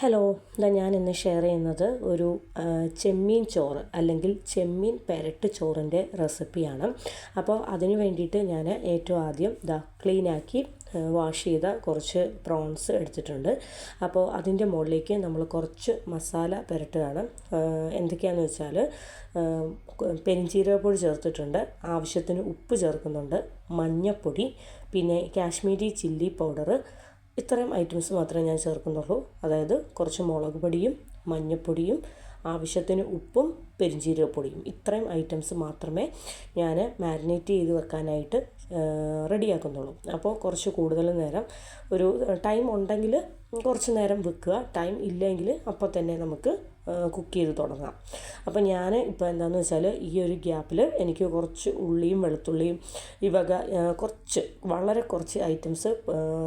Hello ഇതാ ഞാൻ ഇന്ന് ഷെയർ ചെയ്യുന്നത് ഒരു ചെമ്മീൻ ചോറ് അല്ലെങ്കിൽ ചെമ്മീൻ പെരട്ട് ചോറിന്റെ റെസിപ്പിയാണ് അപ്പോൾ അതിന് വേണ്ടിയിട്ട് ഞാൻ ഏറ്റവും ആദ്യം ഇതാ ക്ലീനാക്കി വാഷ് ചെയ്ത കുറച്ച് പ്രോൺസ് എടുത്തിട്ടുണ്ട്. അപ്പോൾ അതിന്റെ മുകളിലേക്ക് നമ്മൾ കുറച്ച് മസാല പുരട്ടുകയാണ്. എന്തൊക്കെയാണെന്ന് വെച്ചാൽ പെരിഞ്ചീരകപ്പൊടി ചേർത്തിട്ടുണ്ട് ആവശ്യത്തിന് ഉപ്പ് ചേർക്കുന്നുണ്ട് മഞ്ഞൾപ്പൊടി പിന്നെ കാശ്മീരി ചില്ലി പൗഡർ ഇത്രയും ഐറ്റംസ് മാത്രമേ ഞാൻ ചേർക്കുന്നുള്ളൂ. അതായത് കുറച്ച് മുളക് പൊടിയും മഞ്ഞൾപ്പൊടിയും ആവശ്യത്തിന് ഉപ്പും പെരിഞ്ചീരകപ്പൊടിയും. ഇത്രയും ഐറ്റംസ് മാത്രമേ ഞാൻ മാരിനേറ്റ് ചെയ്ത് വെക്കാനായിട്ട് റെഡിയാക്കുന്നുള്ളൂ. അപ്പോൾ കുറച്ച് കൂടുതൽ നേരം ഒരു ടൈം ഉണ്ടെങ്കിൽ കുറച്ച് നേരം വെക്കുക. ടൈം ഇല്ലെങ്കിൽ അപ്പോൾ തന്നെ നമുക്ക് കുക്ക് ചെയ്ത് തുടങ്ങാം. അപ്പോൾ ഞാൻ ഇപ്പോൾ എന്താണെന്ന് വെച്ചാൽ ഈ ഒരു ഗ്യാപ്പിൽ എനിക്ക് കുറച്ച് ഉള്ളിയും വെളുത്തുള്ളിയും ഈ വക കുറച്ച് വളരെ കുറച്ച് ഐറ്റംസ്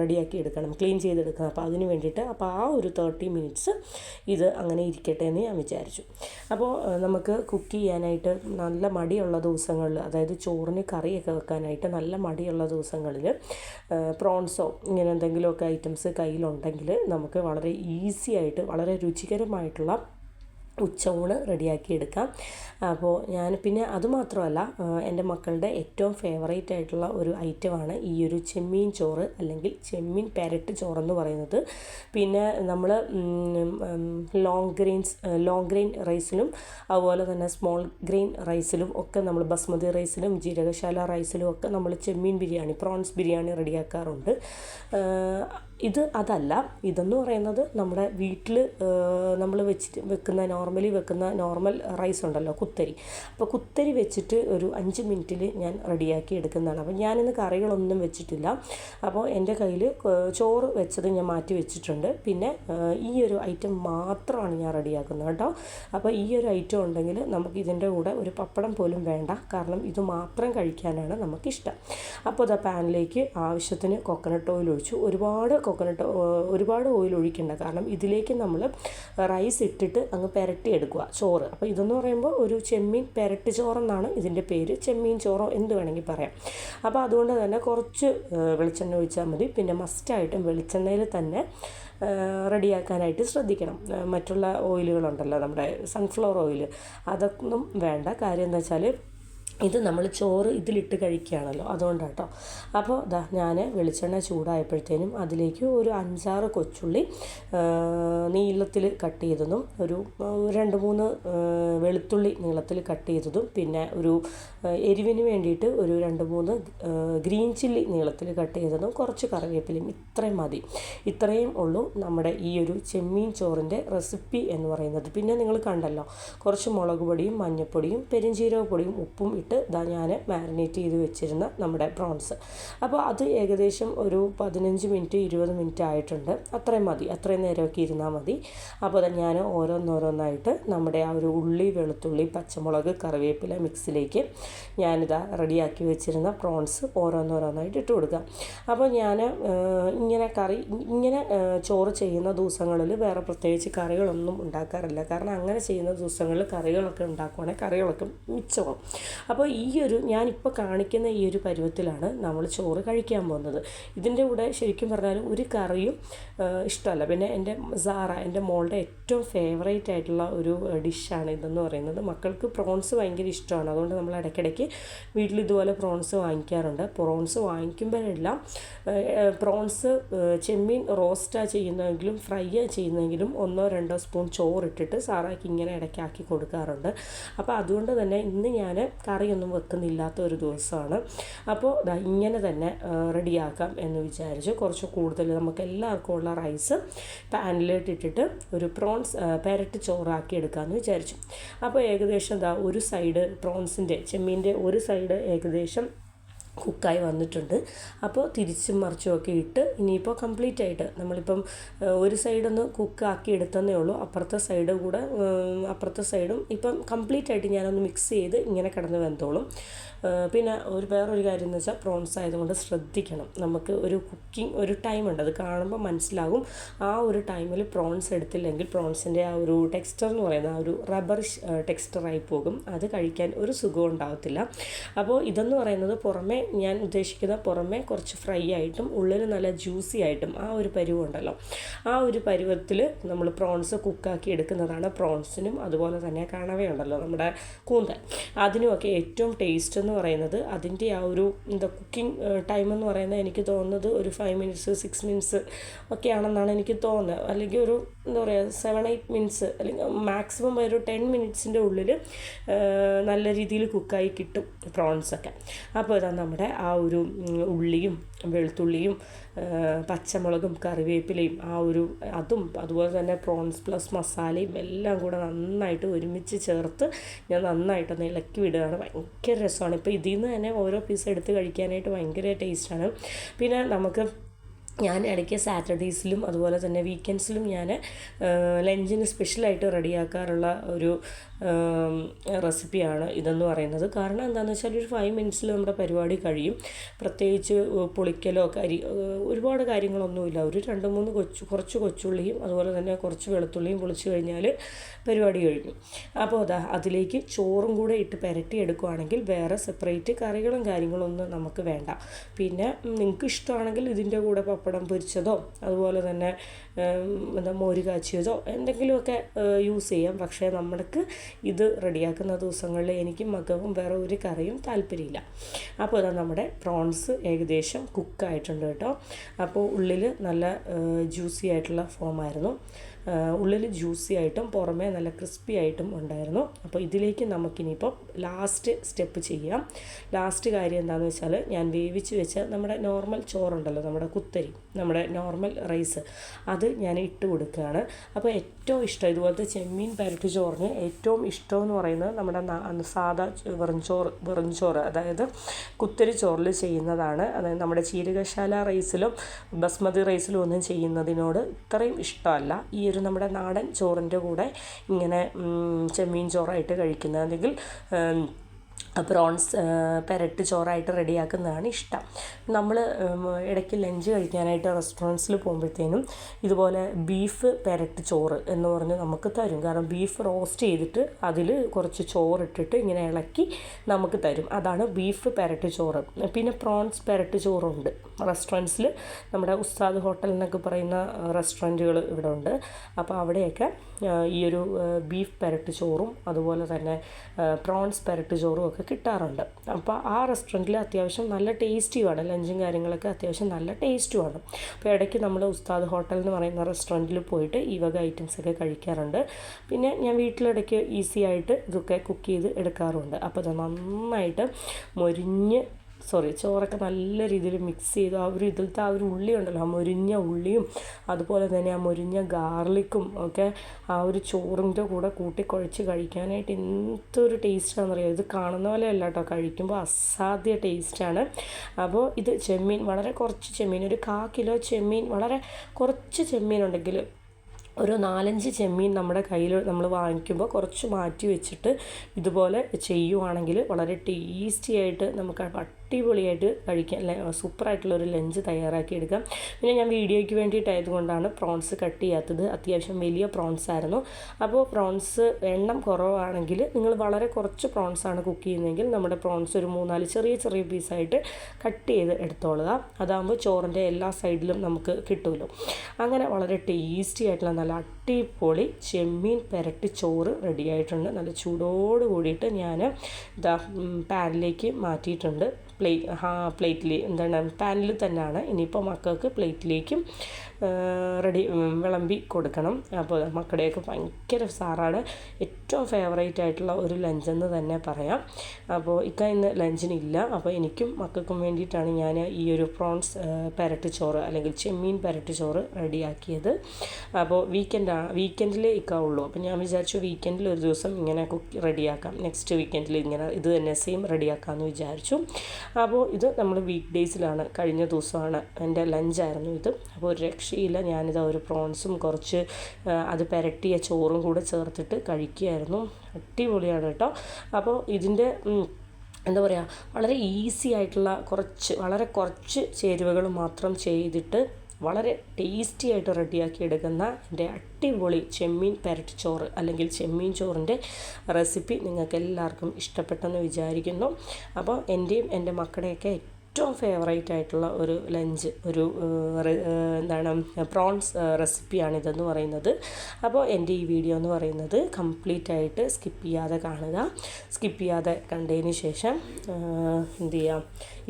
റെഡിയാക്കി എടുക്കണം ക്ലീൻ ചെയ്തെടുക്കണം. അപ്പോൾ അതിന് വേണ്ടിയിട്ട് അപ്പോൾ ആ ഒരു തേർട്ടി മിനിറ്റ്സ് ഇത് അങ്ങനെ ഇരിക്കട്ടെ എന്ന് ഞാൻ വിചാരിച്ചു. അപ്പോൾ നമുക്ക് കുക്ക് ചെയ്യാനായിട്ട് നല്ല മടിയുള്ള ദിവസങ്ങളിൽ അതായത് ചോറിന് കറിയൊക്കെ വെക്കാനായിട്ട് നല്ല മടിയുള്ള ദിവസങ്ങളിൽ പ്രോൺസോ ഇങ്ങനെ എന്തെങ്കിലുമൊക്കെ ഐറ്റംസ് കയ്യിലുണ്ടെങ്കിൽ നമുക്ക് വളരെ ഈസി ആയിട്ട് വളരെ രുചികരമായിട്ടുള്ള ഉച്ചയൂണ് റെഡിയാക്കി എടുക്കാം അപ്പോൾ ഞാൻ പിന്നെ അതുമാത്രമല്ല എന്റെ മക്കളുടെ ഏറ്റവും ഫേവറേറ്റ് ആയിട്ടുള്ള ഒരു ഐറ്റമാണ് ഈ ഒരു ചെമ്മീൻ ചോറ് അല്ലെങ്കിൽ ചെമ്മീൻ പെരട്ട് ചോറെന്ന് പറയുന്നത്. പിന്നെ നമ്മൾ ലോങ് ഗ്രെയിൻസ് ലോങ് ഗ്രെയിൻ റൈസിലും അതുപോലെ തന്നെ സ്മോൾ ഗ്രെയിൻ റൈസിലും ഒക്കെ നമ്മൾ ബസ്മതി റൈസിലും ജീരകശാല റൈസിലും ഒക്കെ നമ്മൾ ചെമ്മീൻ ബിരിയാണി പ്രോൺസ് ബിരിയാണി റെഡിയാക്കാറുണ്ട്. ഇത് അതല്ല. ഇതെന്ന് പറയുന്നത് നമ്മുടെ വീട്ടിൽ നമ്മൾ വെച്ചിട്ട് വെക്കുന്ന നോർമലി വെക്കുന്ന നോർമൽ റൈസ് ഉണ്ടല്ലോ കുത്തരി. അപ്പോൾ കുത്തരി വെച്ചിട്ട് ഒരു അഞ്ച് മിനിറ്റിൽ ഞാൻ റെഡിയാക്കി എടുക്കുന്നതാണ്. അപ്പോൾ ഞാനിന്ന് കറികളൊന്നും വെച്ചിട്ടില്ല. അപ്പോൾ എന്റെ കയ്യിൽ ചോറ് വെച്ചത് ഞാൻ മാറ്റി വെച്ചിട്ടുണ്ട്. പിന്നെ ഈ ഒരു ഐറ്റം മാത്രമാണ് ഞാൻ റെഡിയാക്കുന്നത് കേട്ടോ. അപ്പോൾ ഈ ഒരു ഐറ്റം ഉണ്ടെങ്കിൽ നമുക്ക് ഇതിന്റെ കൂടെ ഒരു പപ്പടം പോലും വേണ്ട. കാരണം ഇത് മാത്രം കഴിക്കാനാണ് നമുക്കിഷ്ടം. അപ്പോൾ ഇതാ പാനിലേക്ക് ആവശ്യത്തിന് കൊക്കനട്ട് ഓയിൽ ഒഴിച്ചു. ഒരുപാട് കൊക്കനട്ട് ഒരുപാട് ഓയിൽ ഒഴിക്കണ്ട. കാരണം ഇതിലേക്ക് നമ്മൾ റൈസ് ഇട്ടിട്ട് അങ്ങ് പെരട്ടി എടുക്കുക ചോറ്. അപ്പോൾ ഇതെന്ന് പറയുമ്പോൾ ഒരു ചെമ്മീൻ പെരട്ടി ചോറെന്നാണ് ഇതിന്റെ പേര്. ചെമ്മീൻ ചോറോ എന്ത് വേണമെങ്കിൽ പറയാം. അപ്പോൾ അതുകൊണ്ട് തന്നെ കുറച്ച് വെളിച്ചെണ്ണ ഒഴിച്ചാൽ മതി. പിന്നെ മസ്റ്റായിട്ടും വെളിച്ചെണ്ണയിൽ തന്നെ റെഡിയാക്കാനായിട്ട് ശ്രദ്ധിക്കണം. മറ്റുള്ള ഓയിലുകളുണ്ടല്ലോ നമ്മുടെ സൺഫ്ലവർ ഓയിൽ അതൊന്നും വേണ്ട. കാര്യം എന്താ വെച്ചാൽ ഇത് നമ്മൾ ചോറ് ഇതിലിട്ട് കഴിക്കുകയാണല്ലോ അതുകൊണ്ടാണ് കേട്ടോ അപ്പോൾ ദാ ഞാൻ വെളിച്ചെണ്ണ ചൂടായപ്പോഴത്തേനും അതിലേക്ക് ഒരു അഞ്ചാറ് കൊച്ചുള്ളി നീളത്തിൽ കട്ട് ചെയ്തതും ഒരു രണ്ട് മൂന്ന് വെളുത്തുള്ളി നീളത്തിൽ കട്ട് ചെയ്തതും പിന്നെ ഒരു എരിവിന് വേണ്ടിയിട്ട് ഒരു രണ്ട് മൂന്ന് ഗ്രീൻ ചില്ലി നീളത്തിൽ കട്ട് ചെയ്തതും കുറച്ച് കറിവേപ്പിലയും ഇത്രയും മതി. ഇത്രയും ഉള്ളൂ നമ്മുടെ ഈ ഒരു ചെമ്മീൻ ചോറിന്റെ റെസിപ്പി എന്ന് പറയുന്നത്. പിന്നെ നിങ്ങൾ കണ്ടല്ലോ കുറച്ച് മുളക് പൊടിയും മഞ്ഞൾപ്പൊടിയും പെരിഞ്ചീരക പൊടിയും ഉപ്പും ഇട്ട് ഇതാ ഞാൻ മാരിനേറ്റ് ചെയ്ത് വെച്ചിരുന്ന നമ്മുടെ പ്രോൺസ് അപ്പോൾ അത് ഏകദേശം ഒരു പതിനഞ്ച് മിനിറ്റ് ഇരുപത് മിനിറ്റ് ആയിട്ടുണ്ട്. അത്രയും മതി. അത്രയും നേരമൊക്കെ ഇരുന്നാൽ മതി. അപ്പോൾ അത് ഞാൻ ഓരോന്നോരോന്നായിട്ട് നമ്മുടെ ആ ഒരു ഉള്ളി വെളുത്തുള്ളി പച്ചമുളക് കറിവേപ്പില മിക്സിലേക്ക് ഞാനിതാ റെഡിയാക്കി വെച്ചിരുന്ന പ്രോൺസ് ഓരോന്നോരോന്നായിട്ട് ഇട്ട് കൊടുക്കുക അപ്പോൾ ഞാൻ ഇങ്ങനെ കറി ഇങ്ങനെ ചോറ് ചെയ്യുന്ന ദിവസങ്ങളിൽ വേറെ പ്രത്യേകിച്ച് കറികളൊന്നും ഉണ്ടാക്കാറില്ല. കാരണം അങ്ങനെ ചെയ്യുന്ന ദിവസങ്ങളിൽ കറികളൊക്കെ ഉണ്ടാക്കുവാണെങ്കിൽ കറികളൊക്കെ മിച്ചമാവും. അപ്പോൾ ഈ ഒരു ഞാനിപ്പോൾ കാണിക്കുന്ന ഈ ഒരു പരുവത്തിലാണ് നമ്മൾ ചോറ് കഴിക്കാൻ പോകുന്നത്. ഇതിന്റെ കൂടെ ശരിക്കും പറഞ്ഞാൽ ഒരു കറിയും ഇഷ്ടമല്ല. പിന്നെ എന്റെ സാറ എന്റെ മോളുടെ ഏറ്റവും ഫേവറേറ്റ് ആയിട്ടുള്ള ഒരു ഡിഷാണ് ഇതെന്ന് പറയുന്നത്. മക്കൾക്ക് പ്രോൺസ് ഭയങ്കര ഇഷ്ടമാണ്. അതുകൊണ്ട് നമ്മൾ ഇടയ്ക്കിടയ്ക്ക് വീട്ടിൽ ഇതുപോലെ പ്രോൺസ് വാങ്ങിക്കാറുണ്ട്. പ്രോൺസ് വാങ്ങിക്കുമ്പോഴെല്ലാം പ്രോൺസ് ചെമ്മീൻ റോസ്റ്റാണ് ചെയ്യുന്നതെങ്കിലും ഫ്രൈ ചെയ്യുന്നതെങ്കിലും ഒന്നോ രണ്ടോ സ്പൂൺ ചോറിട്ടിട്ട് സാറാക്കി ഇങ്ങനെ ഇടയ്ക്കാക്കി കൊടുക്കാറുണ്ട്. അപ്പോൾ അതുകൊണ്ട് തന്നെ ഇന്ന് ഞാൻ കറിയൊന്നും വെക്കുന്നില്ലാത്ത ഒരു ദിവസമാണ്. അപ്പോൾ ഇങ്ങനെ തന്നെ റെഡിയാക്കാം എന്ന് വിചാരിച്ചു കുറച്ച് കൂടുതൽ നമുക്ക് എല്ലാവർക്കും ഉള്ള റൈസ് പാനിലിട്ടിട്ടിട്ട് ഒരു പ്രോൺസ് പെരട്ട് ചോറാക്കി എടുക്കാമെന്ന് വിചാരിച്ചു. അപ്പോൾ ഏകദേശം എന്താ ഒരു സൈഡ് പ്രോൺസിന്റെ ചെമ്മീന്റെ ഒരു സൈഡ് ഏകദേശം കുക്കായി വന്നിട്ടുണ്ട്. അപ്പോൾ തിരിച്ചും മറിച്ചും ഒക്കെ ഇട്ട് ഇനിയിപ്പോൾ കംപ്ലീറ്റ് ആയിട്ട് നമ്മളിപ്പം ഒരു സൈഡൊന്ന് കുക്കാക്കി എടുത്തതേ ഉള്ളൂ. അപ്പുറത്തെ സൈഡ് കൂടെ അപ്പുറത്തെ സൈഡും ഇപ്പം കംപ്ലീറ്റ് ആയിട്ട് ഞാനൊന്ന് മിക്സ് ചെയ്ത് ഇങ്ങനെ കിടന്ന് വെന്തോളും. പിന്നെ ഒരു വേറൊരു കാര്യം എന്ന് വെച്ചാൽ പ്രോൺസ് ആയതുകൊണ്ട് ശ്രദ്ധിക്കണം. നമുക്ക് ഒരു കുക്കിംഗ് ഒരു ടൈമുണ്ട് അത് കാണുമ്പോൾ മനസ്സിലാകും. ആ ഒരു ടൈമിൽ പ്രോൺസ് എടുത്തില്ലെങ്കിൽ പ്രോൺസിന്റെ ആ ഒരു ടെക്സ്ചർ എന്ന് പറയുന്നത് ആ ഒരു റബ്ബറിഷ് ടെക്സ്ചറായി പോകും. അത് കഴിക്കാൻ ഒരു സുഖവും ഉണ്ടാകത്തില്ല അപ്പോൾ ഇതെന്ന് പറയുന്നത് പുറമേ ഞാൻ ഉദ്ദേശിക്കുന്ന പുറമേ കുറച്ച് ഫ്രൈ ആയിട്ടും ഉള്ളിൽ നല്ല ജ്യൂസി ആയിട്ടും ആ ഒരു പരുവുണ്ടല്ലോ ആ ഒരു പരുവത്തിൽ നമ്മൾ പ്രോൺസ് കുക്കാക്കി എടുക്കുന്നതാണ് പ്രോൺസിനും അതുപോലെ തന്നെ കണവയുണ്ടല്ലോ നമ്മുടെ കൂന്തൽ. അതിനുമൊക്കെ ഏറ്റവും ടേസ്റ്റ് എന്ന് പറയുന്നത് അതിന്റെ ആ ഒരു എന്താ കുക്കിംഗ് ടൈം എന്ന് പറയുന്നത് എനിക്ക് തോന്നുന്നത് ഒരു ഫൈവ് മിനിറ്റ്സ് സിക്സ് മിനിറ്റ്സ് ഒക്കെയാണെന്നാണ് എനിക്ക് തോന്നുന്നത്. അല്ലെങ്കിൽ ഒരു എന്താ പറയുക സെവൻ എയ്റ്റ് മിനിറ്റ്സ് അല്ലെങ്കിൽ മാക്സിമം ഒരു ടെൻ മിനിറ്റ്സിന്റെ ഉള്ളിൽ നല്ല രീതിയിൽ കുക്കായി കിട്ടും പ്രോൺസൊക്കെ അപ്പോൾ ഇതാ നമ്മുടെ ആ ഒരു ഉള്ളിയും വെളുത്തുള്ളിയും പച്ചമുളകും കറിവേപ്പിലയും ആ ഒരു അതും അതുപോലെ തന്നെ പ്രോൺസ് പ്ലസ് മസാലയും എല്ലാം കൂടെ നന്നായിട്ട് ഒരുമിച്ച് ചേർത്ത് ഞാൻ നന്നായിട്ടൊന്ന് ഇളക്കി വിടുകയാണ്. ഭയങ്കര രസമാണ്. ഇപ്പോൾ ഇതിൽ നിന്ന് തന്നെ ഓരോ പീസ് എടുത്ത് കഴിക്കാനായിട്ട് ഭയങ്കര ടേസ്റ്റാണ് പിന്നെ നമുക്ക് ഞാൻ ഇടയ്ക്ക് സാറ്റർഡേയ്സിലും അതുപോലെ തന്നെ വീക്കെൻഡ്സിലും ഞാൻ ലഞ്ചിന് സ്പെഷ്യലായിട്ട് റെഡിയാക്കാറുള്ള ഒരു റെസിപ്പിയാണ് ഇതെന്ന് പറയുന്നത്. കാരണം എന്താണെന്ന് വെച്ചാൽ ഒരു ഫൈവ് മിനിറ്റ്സിൽ നമ്മുടെ പരിപാടി കഴിയും. പ്രത്യേകിച്ച് പൊളിക്കലോ കരി ഒരുപാട് കാര്യങ്ങളൊന്നുമില്ല. ഒരു രണ്ട് മൂന്ന് കൊച്ചു കുറച്ച് കൊച്ചുള്ളിയും അതുപോലെ തന്നെ കുറച്ച് വെളുത്തുള്ളിയും പൊളിച്ച് കഴിഞ്ഞാൽ പരിപാടി കഴിഞ്ഞു. അപ്പോൾ അതാ അതിലേക്ക് ചോറും കൂടെ ഇട്ട് പുരട്ടി എടുക്കുകയാണെങ്കിൽ വേറെ സെപ്പറേറ്റ് കറികളും കാര്യങ്ങളൊന്നും നമുക്ക് വേണ്ട. പിന്നെ നിങ്ങൾക്ക് ഇഷ്ടമാണെങ്കിൽ ഇതിന്റെ കൂടെ പപ്പടം പൊരിച്ചതോ അതുപോലെ തന്നെ എന്താ മോര് കാച്ചിയതോ എന്തെങ്കിലുമൊക്കെ യൂസ് ചെയ്യാം. പക്ഷേ നമ്മൾക്ക് ഇത് റെഡിയാക്കുന്ന ദിവസങ്ങളിൽ എനിക്ക് മകവും വേറെ ഒരു കറിയും താല്പര്യമില്ല. അപ്പോൾ ഇതാ നമ്മുടെ പ്രോൺസ് ഏകദേശം കുക്കായിട്ടുണ്ട് കേട്ടോ. അപ്പോൾ ഉള്ളിൽ നല്ല ജ്യൂസി ആയിട്ടുള്ള ഫോമായിരുന്നു ഉള്ളിൽ ജ്യൂസി ആയിട്ടും പുറമേ നല്ല ക്രിസ്പി ആയിട്ടും ഉണ്ടായിരുന്നു. അപ്പോൾ ഇതിലേക്ക് നമുക്കിനിയിപ്പോൾ ലാസ്റ്റ് സ്റ്റെപ്പ് ചെയ്യാം. ലാസ്റ്റ് കാര്യം എന്താണെന്ന് വെച്ചാൽ ഞാൻ വേവിച്ച് വെച്ച നമ്മുടെ നോർമൽ ചോറുണ്ടല്ലോ നമ്മുടെ കുത്തരി നമ്മുടെ നോർമൽ റൈസ് അത് ഞാൻ ഇട്ട് കൊടുക്കുകയാണ്. അപ്പോൾ ഏറ്റവും ഇഷ്ടം ഇതുപോലത്തെ ചെമ്മീൻ പരട്ടി ചോറിന് ഏറ്റവും ഇഷ്ടം എന്ന് പറയുന്നത് നമ്മുടെ സാധാ വെറുംചോറ് വെറുംചോറ് അതായത് കുത്തരി ചോറിൽ ചെയ്യുന്നതാണ്. അതായത് നമ്മുടെ ചീരകശാല റൈസിലും ബസ്മതി റൈസിലും ഒന്നും ചെയ്യുന്നതിനോട് ഇത്രയും ഇഷ്ടമല്ല. ഈ നമ്മുടെ നാടൻ ചോറിന്റെ കൂടെ ഇങ്ങനെ ചെമ്മീൻ ചോറായിട്ട് കഴിക്കുന്നത് അല്ലെങ്കിൽ പ്രോൺസ് പെരട്ട് ചോറായിട്ട് റെഡിയാക്കുന്നതാണ് ഇഷ്ടം. നമ്മൾ ഇടയ്ക്ക് ലഞ്ച് കഴിക്കാനായിട്ട് റെസ്റ്റോറന്റ്സിൽ പോകുമ്പോഴത്തേനും ഇതുപോലെ ബീഫ് പെരട്ട് ചോറ് എന്ന് പറഞ്ഞ് നമുക്ക് തരും. കാരണം ബീഫ് റോസ്റ്റ് ചെയ്തിട്ട് അതിൽ കുറച്ച് ചോറിട്ടിട്ട് ഇങ്ങനെ ഇളക്കി നമുക്ക് തരും. അതാണ് ബീഫ് പെരട്ട് ചോറ്. പിന്നെ പ്രോൺസ് പെരട്ട് ചോറുണ്ട്. റെസ്റ്റോറന്റ്സിൽ നമ്മുടെ ഉസ്താദ് ഹോട്ടൽ എന്നൊക്കെ പറയുന്ന റെസ്റ്റോറന്റുകൾ ഇവിടെ ഉണ്ട്. അപ്പോൾ അവിടെയൊക്കെ ഈ ഒരു ബീഫ് പെരട്ട് ചോറും അതുപോലെ തന്നെ പ്രോൺസ് പെരട്ട് ചോറും ഒക്കെ കിട്ടാറുണ്ട്. അപ്പോൾ ആ റെസ്റ്റോറന്റിൽ അത്യാവശ്യം നല്ല ടേസ്റ്റിയുമാണ് ലഞ്ചും കാര്യങ്ങളൊക്കെ അത്യാവശ്യം നല്ല ടേസ്റ്റുമാണ് അപ്പോൾ ഇടയ്ക്ക് നമ്മൾ ഉസ്താദ് ഹോട്ടൽ എന്ന് പറയുന്ന റെസ്റ്റോറന്റിൽ പോയിട്ട് ഈ വക ഐറ്റംസൊക്കെ കഴിക്കാറുണ്ട്. പിന്നെ ഞാൻ വീട്ടിലിടയ്ക്ക് ഈസി ആയിട്ട് ഇതൊക്കെ കുക്ക് ചെയ്ത് എടുക്കാറുണ്ട്. അപ്പോൾ അത് നന്നായിട്ട് മൊരിഞ്ഞ് സോറി ചോറൊക്കെ നല്ല രീതിയിൽ മിക്സ് ചെയ്തു ആ ഒരു ഇതിലത്തെ ആ ഒരു ഉള്ളി ഉണ്ടല്ലോ ആ മൊരിഞ്ഞ ഉള്ളിയും അതുപോലെ തന്നെ ആ മൊരിഞ്ഞ ഗാർലിക്കും ഒക്കെ ആ ഒരു ചോറിന്റെ കൂടെ കൂട്ടിക്കുഴച്ച് കഴിക്കാനായിട്ട് എന്തൊരു ടേസ്റ്റാണെന്നറിയാം ഇത് കാണുന്ന പോലെ അല്ല കേട്ടോ കഴിക്കുമ്പോൾ അസാധ്യ ടേസ്റ്റാണ് അപ്പോൾ ഇത് ചെമ്മീൻ വളരെ കുറച്ച് ചെമ്മീൻ ഒരു കാ കിലോ ചെമ്മീൻ വളരെ കുറച്ച് ചെമ്മീൻ ഉണ്ടെങ്കിൽ ഒരു നാലഞ്ച് ചെമ്മീൻ നമ്മുടെ കയ്യിൽ നമ്മൾ വാങ്ങിക്കുമ്പോൾ കുറച്ച് മാറ്റി വെച്ചിട്ട് ഇതുപോലെ ചെയ്യുവാണെങ്കിൽ വളരെ ടേസ്റ്റി ആയിട്ട് നമുക്ക് അടിപൊളിയായിട്ട് കഴിക്കാൻ സൂപ്പറായിട്ടുള്ള ഒരു ലഞ്ച് തയ്യാറാക്കി എടുക്കാം പിന്നെ ഞാൻ വീഡിയോയ്ക്ക് വേണ്ടിയിട്ടായതുകൊണ്ടാണ് പ്രോൺസ് കട്ട് ചെയ്യാത്തത്. അത്യാവശ്യം വലിയ പ്രോൺസ് ആയിരുന്നു. അപ്പോൾ പ്രോൺസ് എണ്ണം കുറവാണെങ്കിൽ നിങ്ങൾ വളരെ കുറച്ച് പ്രോൺസ് ആണ് കുക്ക് ചെയ്യുന്നതെങ്കിൽ നമ്മുടെ പ്രോൺസ് ഒരു മൂന്നാൽ ചെറിയ ചെറിയ പീസായിട്ട് കട്ട് ചെയ്ത് എടുത്തോളുക. അതാകുമ്പോൾ ചോറിന്റെ എല്ലാ സൈഡിലും നമുക്ക് കിട്ടുമല്ലോ. അങ്ങനെ വളരെ ടേസ്റ്റി ആയിട്ടുള്ള നല്ല അടിപൊളി ചെമ്മീൻ പെരട്ടി ചോറ് റെഡിയായിട്ടുണ്ട്. നല്ല ചൂടോട് കൂടിയിട്ട് ഞാൻ ഇതാ പാനിലേക്ക് മാറ്റിയിട്ടുണ്ട്. പ്ലേ പ്ലേറ്റിൽ എന്താണ് പാനിൽ തന്നെയാണ്. ഇനിയിപ്പോൾ മക്കൾക്ക് പ്ലേറ്റിലേക്കും റെഡി വിളമ്പി കൊടുക്കണം. അപ്പോൾ മക്കളുടെയൊക്കെ ഭയങ്കര സാറാണ് ഏറ്റവും ഫേവറേറ്റ് ആയിട്ടുള്ള ഒരു ലഞ്ചെന്ന് തന്നെ പറയാം. അപ്പോൾ ഇക്ക ഇന്ന് ലഞ്ചിനില്ല അപ്പോൾ എനിക്കും മക്കൾക്കും വേണ്ടിയിട്ടാണ് ഞാൻ ഈ ഒരു പ്രോൺസ് പെരട്ടി ചോറ് അല്ലെങ്കിൽ ചെമ്മീൻ പെരട്ടി ചോറ് റെഡിയാക്കിയത്. അപ്പോൾ വീക്കെൻഡാണ് വീക്കെൻഡിൽ ഇക്കാവുള്ളൂ. അപ്പോൾ ഞാൻ വിചാരിച്ചു വീക്കെൻഡിൽ ഒരു ദിവസം ഇങ്ങനെ കുക്ക് റെഡിയാക്കാം നെക്സ്റ്റ് വീക്കെൻഡിൽ ഇങ്ങനെ ഇത് തന്നെ സെയിം റെഡിയാക്കാമെന്ന് വിചാരിച്ചു. അപ്പോൾ ഇത് നമ്മൾ വീക്ക് ഡേയ്സിലാണ് കഴിഞ്ഞ ദിവസമാണ് എന്റെ ലഞ്ചായിരുന്നു ഇത്. അപ്പോൾ ഒരു രക്ഷയില്ല. ഞാനിത് ഒരു പ്രോൺസും കുറച്ച് അത് പെരട്ടിയ ചോറും കൂടെ ചേർത്തിട്ട് കഴിക്കുകയായിരുന്നു. അടിപൊളിയാണ് കേട്ടോ. അപ്പോൾ ഇതിന്റെ എന്താ പറയുക വളരെ ഈസി ആയിട്ടുള്ള കുറച്ച് വളരെ കുറച്ച് ചേരുവകൾ മാത്രം ചെയ്തിട്ട് വളരെ ടേസ്റ്റി ആയിട്ട് റെഡിയാക്കി എടുക്കുന്ന എന്റെ അടിപൊളി ചെമ്മീൻ ചോറ് അല്ലെങ്കിൽ ചെമ്മീൻ ചോറിന്റെ റെസിപ്പി നിങ്ങൾക്ക് എല്ലാവർക്കും ഇഷ്ടപ്പെട്ടെന്ന് വിചാരിക്കുന്നു. അപ്പോൾ എന്റെയും എന്റെ മക്കളുടെയൊക്കെ ഏറ്റവും ഫേവറേറ്റ് ആയിട്ടുള്ള ഒരു ലഞ്ച് ഒരു എന്താണ് പ്രോൺസ് റെസിപ്പിയാണ് ഇതെന്ന് പറയുന്നത്. അപ്പോൾ എന്റെ ഈ വീഡിയോ എന്ന് പറയുന്നത് കംപ്ലീറ്റ് ആയിട്ട് സ്കിപ്പ് ചെയ്യാതെ കാണുക. സ്കിപ്പ് ചെയ്യാതെ കണ്ടതിന് ശേഷം എന്ത് ചെയ്യാം?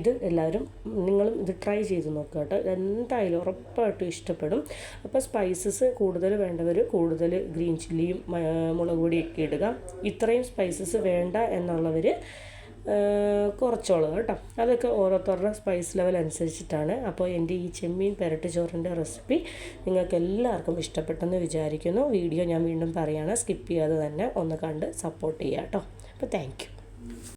ഇത് എല്ലാവരും നിങ്ങളും ഇത് ട്രൈ ചെയ്ത് നോക്കുക കേട്ടോ. എന്തായാലും ഉറപ്പായിട്ടും ഇഷ്ടപ്പെടും. അപ്പോൾ സ്പൈസസ് കൂടുതൽ വേണ്ടവർ കൂടുതൽ ഗ്രീൻ ചില്ലിയും മുളക് പൊടിയൊക്കെ ഇടുക. ഇത്രയും സ്പൈസസ് വേണ്ട എന്നുള്ളവർ കുറച്ചോളൂ കേട്ടോ. അതൊക്കെ ഓരോരുത്തരുടെ സ്പൈസ് ലെവൽ അനുസരിച്ചിട്ടാണ്. അപ്പോൾ എന്റെ ഈ ചെമ്മീൻ പെരട്ട് ചോറിന്റെ റെസിപ്പി നിങ്ങൾക്ക് എല്ലാവർക്കും ഇഷ്ടപ്പെട്ടെന്ന് വിചാരിക്കുന്നു. വീഡിയോ ഞാൻ വീണ്ടും പറയുകയാണ്. സ്കിപ്പ് ചെയ്യാതെ തന്നെ ഒന്ന് കണ്ട് സപ്പോർട്ട് ചെയ്യാം കേട്ടോ. അപ്പോൾ താങ്ക്